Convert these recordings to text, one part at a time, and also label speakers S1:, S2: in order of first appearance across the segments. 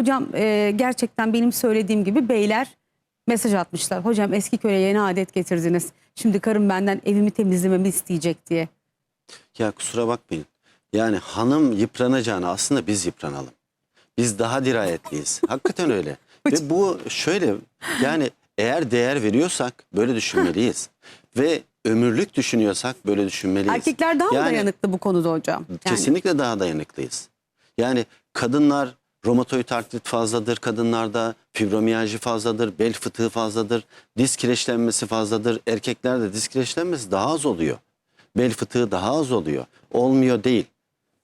S1: Hocam e, gerçekten benim söylediğim gibi beyler mesaj atmışlar. Hocam eski köye yeni adet getirdiniz. Şimdi karım benden evimi temizlememi isteyecek diye.
S2: Ya kusura bakmayın. Yani hanım yıpranacağına aslında biz yıpranalım. Biz daha dirayetliyiz. Hakikaten öyle. Ve bu şöyle yani eğer değer veriyorsak böyle düşünmeliyiz. Ve ömürlük düşünüyorsak böyle düşünmeliyiz.
S1: Erkekler daha mı
S2: Yani
S1: dayanıklı bu konuda hocam? Yani
S2: Kesinlikle daha dayanıklıyız. Yani kadınlar romatoid artrit fazladır kadınlarda, fibromiyalji fazladır, bel fıtığı fazladır, disk kireçlenmesi fazladır. Erkeklerde disk kireçlenmesi daha az oluyor. Bel fıtığı daha az oluyor. Olmuyor değil.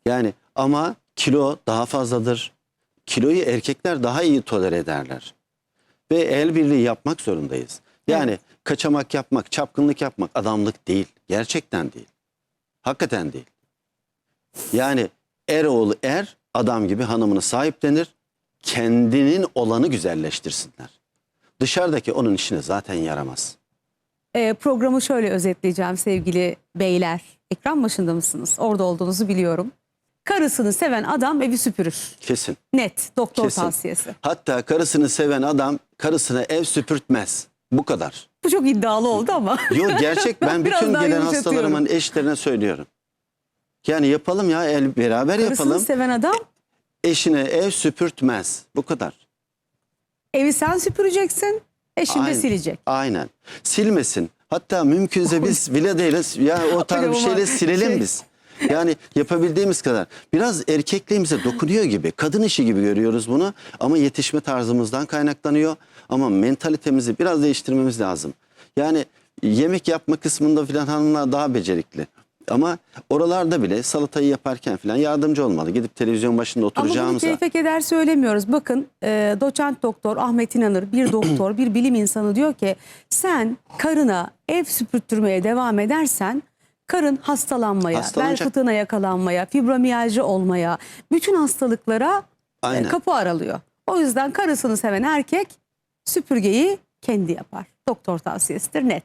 S2: Yani ama kilo daha fazladır. Kiloyu erkekler daha iyi tolere ederler. Ve el birliği yapmak zorundayız. Yani kaçamak yapmak, çapkınlık yapmak adamlık değil. Gerçekten değil. Hakikaten değil. Yani er oğlu er adam gibi hanımını sahiplenir. Kendinin olanı güzelleştirsinler. Dışarıdaki onun işine zaten yaramaz.
S1: e, programı şöyle özetleyeceğim sevgili beyler. Ekran başında mısınız? Orada olduğunuzu biliyorum. Karısını seven adam evi süpürür.
S2: Kesin.
S1: Net doktor
S2: Kesin.
S1: tavsiyesi.
S2: Hatta karısını seven adam karısına ev süpürtmez. Bu kadar.
S1: Bu çok iddialı oldu ama.
S2: Yo gerçek ben bütün gelen hastalarımın eşlerine söylüyorum. Yani yapalım ya el beraber
S1: Karısını
S2: yapalım.
S1: seven adam
S2: Eşine ev süpürtmez. Bu kadar.
S1: evi sen süpüreceksin. Eşin de
S2: Aynen.
S1: silecek.
S2: Aynen. Silmesin. Hatta mümkünse biz bile değiliz. Ya o tarz bir şeyle silelim
S1: şey-
S2: biz. Yani yapabildiğimiz kadar. Biraz erkekliğimize dokunuyor gibi. Kadın işi gibi görüyoruz bunu. Ama yetişme tarzımızdan kaynaklanıyor. Ama mentalitemizi biraz değiştirmemiz lazım. Yani yemek yapma kısmında filan hanımlar daha becerikli. Ama oralarda bile salatayı yaparken filan yardımcı olmalı. Gidip televizyon başında
S1: Ama bunu
S2: oturacağımıza.
S1: keyfe keder söylemiyoruz. Bakın e, doçent doktor Ahmet İnanır bir doktor bir bilim insanı diyor ki sen karına ev süpürttürmeye devam edersen karın hastalanmaya, bel fıtığına yakalanmaya, fibromiyalji olmaya, bütün hastalıklara e, kapı aralıyor. O yüzden karısını seven erkek süpürgeyi kendi yapar. Doktor tavsiyesidir net.